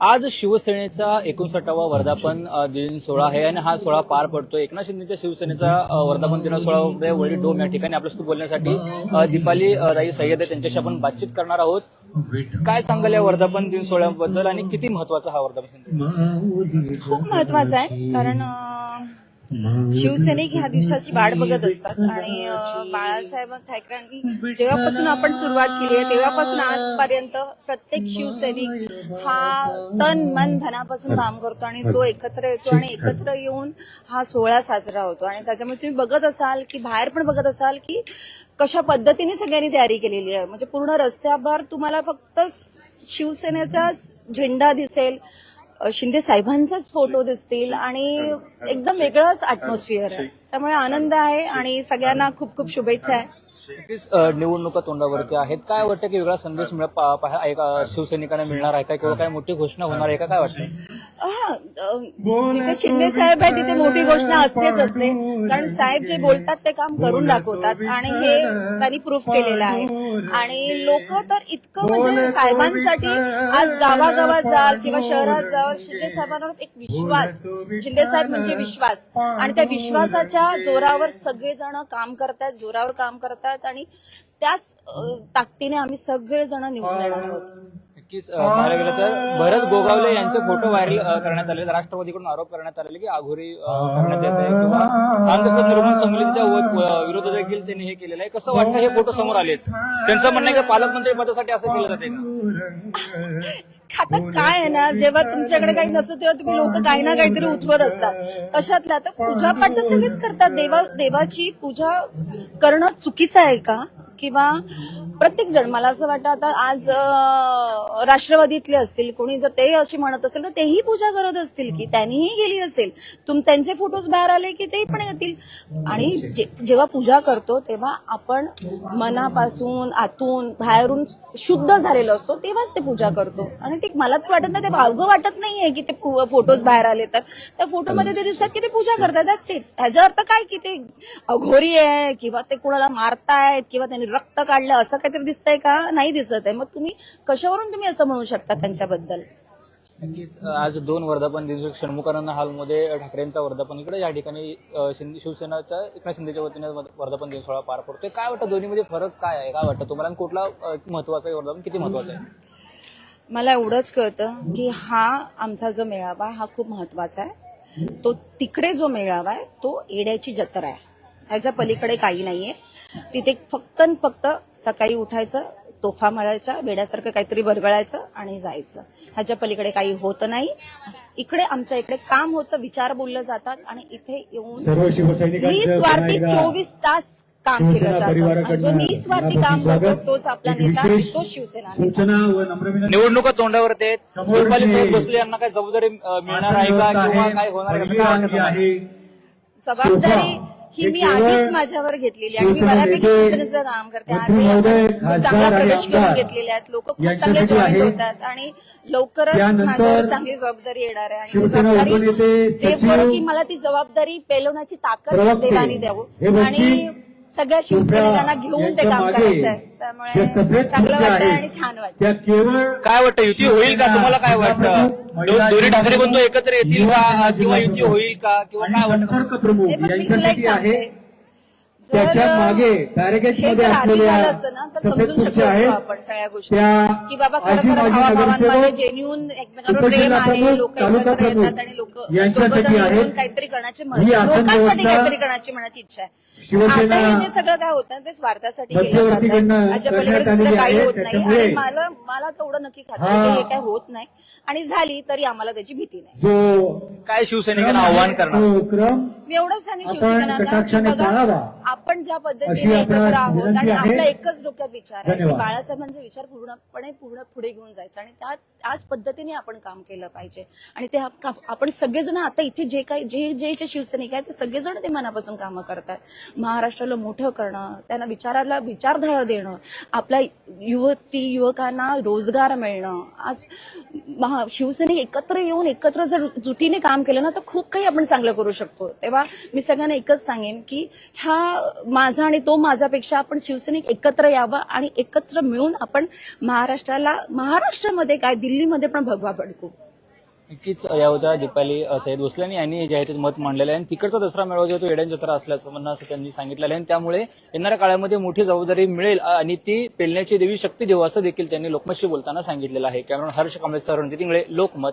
आज शिवसेनेचा एकोणसाठावा वर्धापन दिन सोहळा आहे आणि हा सोहळा पार पडतोय. एकनाथ शिंदेच्या शिवसेनेचा वर्धापन दिन सोहळा उद्या डोम या ठिकाणी आपल्यासोबत बोलण्यासाठी दीपाली राई सय्यद आहे त्यांच्याशी आपण बातचीत करणार आहोत. काय सांगाल या वर्धापन दिन सोहळ्याबद्दल आणि किती महत्त्वाचा हा वर्धापन दिन? खूप महत्वाचं आहे कारण शिवसैनिक ह्या दिवसाची वाट बघत असतात. आणि बाळासाहेब ठाकरेंनी जेव्हापासून आपण सुरुवात केली आहे तेव्हापासून आजपर्यंत प्रत्येक शिवसैनिक हा तन मन धनापासून काम करतो आणि तो एकत्र येतो आणि एकत्र येऊन हा सोहळा साजरा होतो. आणि त्याच्यामुळे तुम्ही बघत असाल की बाहेर पण बघत असाल की कशा पद्धतीने सगळ्यांनी तयारी केलेली आहे. म्हणजे पूर्ण रस्त्याभर तुम्हाला फक्त शिवसेनेचाच झेंडा दिसेल शिंदे साहेबांचाच फोटो दिसतील आणि एकदम वेगळंच अॅटमॉस्फिअर आहे. त्यामुळे आनंद आहे आणि सगळ्यांना खूप खूप शुभेच्छा आहे. नक्कीच निवडणुका तोंडावरती आहेत. काय वाटतं की वेगळा संदेश शिवसैनिकांना मिळणार आहे का किंवा काय मोठी घोषणा होणार आहे का? काय वाटतं? हा, शिंदे साहेब आहे तिथे मोठी घोषणा असतेच असते. कारण साहेब जे बोलतात ते काम करून दाखवतात आणि हे त्यांनी प्रूफ केलेलं आहे. आणि लोक तर इतकं म्हणजे साहेबांसाठी आज गावागावात जाल किंवा शहरात जाल शिंदे साहेबांवर एक विश्वास. शिंदे साहेब म्हणजे विश्वास. आणि त्या विश्वासाच्या जोरावर सगळेजण काम करतायत जोरावर काम करतायत आणि त्याच ताकदीने आम्ही सगळेजण निवडून येणार आहोत. नक्कीच अ, पाहायला गेलं तर भरत गोगावले यांचे फोटो व्हायरल करण्यात आले राष्ट्रवादीकडून आरोप करण्यात आले की आघोरी करण्यात येत आहे किंवा अंधश्रद्धा विरोधात देखील त्यांनी हे केलेलं आहे. कसं वाटतं हे फोटो समोर आलेत? त्यांचं म्हणणं आहे की पालकमंत्री पदासाठी असं केलं जाते का? आता काय आहे ना जेव्हा तुमच्याकडे काही नसतं तेव्हा तुम्ही लोक काही ना काहीतरी उठवत असतात. तशातल्या आता पूजा पाठ तर सगळेच करतात. देवा देवाची पूजा करणं चुकीचं आहे का? किंवा प्रत्येक जण मला असं वाटतं आता आज राष्ट्रवादीतले असतील कोणी जर ते अशी म्हणत असेल तर तेही पूजा करत असतील की त्यांनीही गेली असेल. तुम त्यांचे फोटोज बाहेर आले की ते पण येतील. आणि जे- जेव्हा पूजा करतो तेव्हा आपण मनापासून आतून बाहेरून शुद्ध झालेलो असतो तेव्हाच ते पूजा करतो. आणि ते मला तर वाटत नाही ते अवघं वाटत नाहीये की ते फोटोज बाहेर आले तर. त्या फोटोमध्ये ते दिसतात की ते पूजा करतात दॅट्स इट ह्याचा अर्थ काय की ते अघोरी आहे किंवा ते कोणाला मारतायत किंवा त्यांनी रक्त काढलं असं काहीतरी दिसतंय का? नाही दिसत आहे. मग तुम्ही कशावरून तुम्ही असं म्हणू शकता त्यांच्याबद्दल? नक्कीच. आज दोन वर्धापन दिवस षण्मुखानंद हॉलमध्ये ठाकरेंचा वर्धापन इकडे या ठिकाणी शिंदे शिवसेनाच्या एकनाथ शिंदेच्या वतीने वर्धापन दिन सोहळा पार पडतोय. काय वाटतं? दोन्हीमध्ये फरक काय आहे? काय वाटतं तुम्हाला? कुठला महत्त्वाचा आहे वर्धापन? किती महत्वाचं आहे? मला एवढंच कळतं की हा आमचा जो मेळावा आहे हा खूप महत्त्वाचा आहे. तो तिकडे जो मेळावा आहे तो येड्याची जत्रा आहे. ह्याच्या पलीकडे काही नाहीये. तिथे फक्त फक्त सकाळी उठायचं तोफा मारायचा वेड्यासारखं काहीतरी बरगळायचं आणि जायचं. ह्याच्या पलीकडे काही होतं नाही. इकडे आमच्या इकडे काम होतं विचार बोलले जातात आणि इथे येऊन पुन्हा एकदा चोवीस तास काम केलं जातं. जो निस्वार्थी काम करतो. तोच आपला नेता तोच शिवसेना निवडणुका साहेब भोसले यांना काय जबाबदारी मिळणार आहे का किंवा काय होणार आहे? जबाबदारी ही मी आधीच माझ्यावर घेतलेली आहे. मी बऱ्यापैकी शिवसेनेचं काम करते. खासदार चांगला आणि प्रवेश करून घेतलेले आहेत. लोक खूप चांगले जॉईन. होतात आणि लवकरच माझ्यावर चांगली जबाबदारी येणार आहे. आणि ती शिवसेना जबाबदारी करो की मला ती जबाबदारी पेलवण्याची ताकद देवानी द्यावं. आणि सगळ्या शिवसैनिकांना घेऊन ते काम मागे करायचं आहे ज्या त्यामुळे चांगलं वाटतंय आहेत, आणि छान वाटतं त्या केवळ काय वाटतं युती होईल का? तुम्हाला काय वाटतं? दोन्ही ठाकरे बंधू एकत्र येतील का? किंवा युती होईल का? किंवा काय वाटतं? प्रमुख हे पण मी तुला एक यांच्यासाठी आहे त्याच्यामागे बॅरिकेड हे मध्ये जर आधी असलेल्या झालं असतं ना तर सफेद खुर्च्या असतो आहेत आपण सगळ्या गोष्टी त्या की बाबा खरं आजी खरं माजी भावाभावांमध्ये नगरसेवक तालुका प्रमुख यांच्यासाठी आहेत. ही आसन लोकांसाठी व्यवस्था काहीतरी करण्याची मनाची इच्छा आहे शिवसेना आता हे जे सगळं काय होतं ते स्वार्थासाठी केलं जातं मध्यवर्तीकडनं त्याच्या पलीकडे करण्यात आलेली काही आहे. होत नाही त्याच्यामुळे मला मला तेवढं नक्की खात्री हा. आहे की काय होत नाही आणि झाली तरी आम्हाला त्याची भीती नाही जो काय शिवसैनिकांना आव्हान करणार मी एवढंच सांगेन शिवसेना. आपण ज्या पद्धतीने एकत्र आहोत आणि. आपला एकच डोक्यात विचार आहे की. बाळासाहेबांचे विचार पूर्णपणे पूर्ण पुढे घेऊन जायचं आणि त्या त्याच पद्धतीने आपण काम केलं पाहिजे आणि ते आप- आपण सगळेजण आता इथे जे काही जे जे जे शिवसैनिक आहेत ते सगळेजण ते मनापासून कामं करतात महाराष्ट्राला मोठं करणं त्यांना विचाराला विचारधारा देणं आपल्या युवती युवकांना रोजगार मिळणं आज महा शिवसैनिक एकत्र येऊन एकत्र जर जुटीने काम केलं ना तर खूप काही आपण चांगलं करू शकतो तेव्हा मी सगळ्यांना एकच सांगेन की ह्या माझा आणि तो माझ्यापेक्षा आपण शिवसैनिक एकत्र यावं आणि एकत्र मिळून आपण महाराष्ट्राला महाराष्ट्रामध्ये काय दिल्लीमध्ये पण भगवा भडकू. नक्कीच या होत्या दीपाली अ, सय्यद यांनी जे आहे मत मांडलेलं आहे. आणि तिकडचा दसरा मेळावा जो तो एडन जत्रा असल्याचं म्हणणं असं त्यांनी सांगितलेलं आहे. आणि त्यामुळे येणाऱ्या काळामध्ये मोठी जबाबदारी मिळेल आणि ती पेलण्याची देवी शक्ती देऊ असं देखील त्यांनी लोकमतशी बोलताना सांगितलेलं आहे. Camera Harsh Kamble sir Ranjit Ingale Lokmat